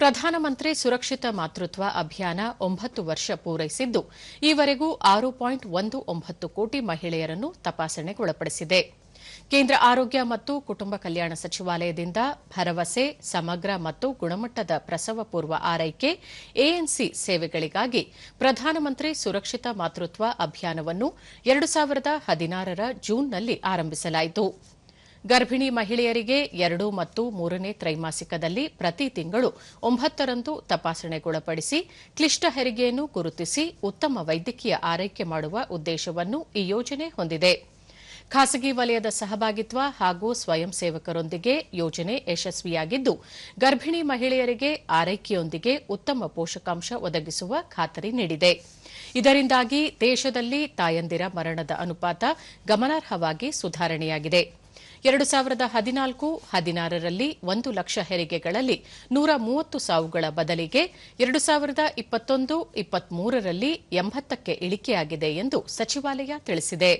ಪ್ರಧಾನಮಂತ್ರಿ ಸುರಕ್ಷಿತ ಮಾತೃತ್ವ ಅಭಿಯಾನ ಒಂಬತ್ತು ವರ್ಷ ಪೂರೈಸಿದ್ದು, ಈವರೆಗೂ ಆರು ಪಾಯಿಂಟ್ ಒಂದು ಒಂಬತ್ತು ಕೋಟಿ ಮಹಿಳೆಯರನ್ನು ತಪಾಸಣೆಗೊಳಪಡಿಸಿದೆ. ಕೇಂದ್ರ ಆರೋಗ್ಯ ಮತ್ತು ಕುಟುಂಬ ಕಲ್ಯಾಣ ಸಚಿವಾಲಯದಿಂದ ಭರವಸೆ, ಸಮಗ್ರ ಮತ್ತು ಗುಣಮಟ್ಟದ ಪ್ರಸವ ಪೂರ್ವ ಆರೈಕೆ, ಎಎನ್ಸಿ ಸೇವೆಗಳಿಗಾಗಿ ಪ್ರಧಾನಮಂತ್ರಿ ಸುರಕ್ಷಿತ ಮಾತೃತ್ವ ಅಭಿಯಾನವನ್ನು ಎರಡು ಸಾವಿರದ ಹದಿನಾರರ ಜೂನ್ನಲ್ಲಿ ಆರಂಭಿಸಲಾಯಿತು. ಗರ್ಭಿಣಿ ಮಹಿಳೆಯರಿಗೆ ಎರಡು ಮತ್ತು ಮೂರನೇ ತ್ರೈಮಾಸಿಕದಲ್ಲಿ ಪ್ರತಿ ತಿಂಗಳು ಒಂಬತ್ತರಂದು ತಪಾಸಣೆಗೊಳಪಡಿಸಿ ಕ್ಲಿಷ್ಟ ಹೆರಿಗೆಯನ್ನು ಗುರುತಿಸಿ ಉತ್ತಮ ವೈದ್ಯಕೀಯ ಆರೈಕೆ ಮಾಡುವ ಉದ್ದೇಶವನ್ನು ಈ ಯೋಜನೆ ಹೊಂದಿದೆ. ಖಾಸಗಿ ವಲಯದ ಸಹಭಾಗಿತ್ವ ಹಾಗೂ ಸ್ವಯಂ ಸೇವಕರೊಂದಿಗೆ ಯೋಜನೆ ಯಶಸ್ವಿಯಾಗಿದ್ದು, ಗರ್ಭಿಣಿ ಮಹಿಳೆಯರಿಗೆ ಆರೈಕೆಯೊಂದಿಗೆ ಉತ್ತಮ ಪೋಷಕಾಂಶ ಒದಗಿಸುವ ಖಾತರಿ ನೀಡಿದೆ. ಇದರಿಂದಾಗಿ ದೇಶದಲ್ಲಿ ತಾಯಂದಿರ ಮರಣದ ಅನುಪಾತ ಗಮನಾರ್ಹವಾಗಿ ಸುಧಾರಣೆಯಾಗಿದೆ. ಎರಡು ಸಾವಿರದ ಹದಿನಾಲ್ಕು ಹದಿನಾರರಲ್ಲಿ ಒಂದು ಲಕ್ಷ ಹೆರಿಗೆಗಳಲ್ಲಿ ನೂರ ಮೂವತ್ತು ಸಾವುಗಳ ಬದಲಿಗೆ ಎರಡು ಸಾವಿರದ ಇಪ್ಪತ್ತೊಂದು ಇಪ್ಪತ್ಮೂರರಲ್ಲಿ ಎಂಬತ್ತಕ್ಕೆ ಇಳಿಕೆಯಾಗಿದೆ ಎಂದು ಸಚಿವಾಲಯ ತಿಳಿಸಿದೆ.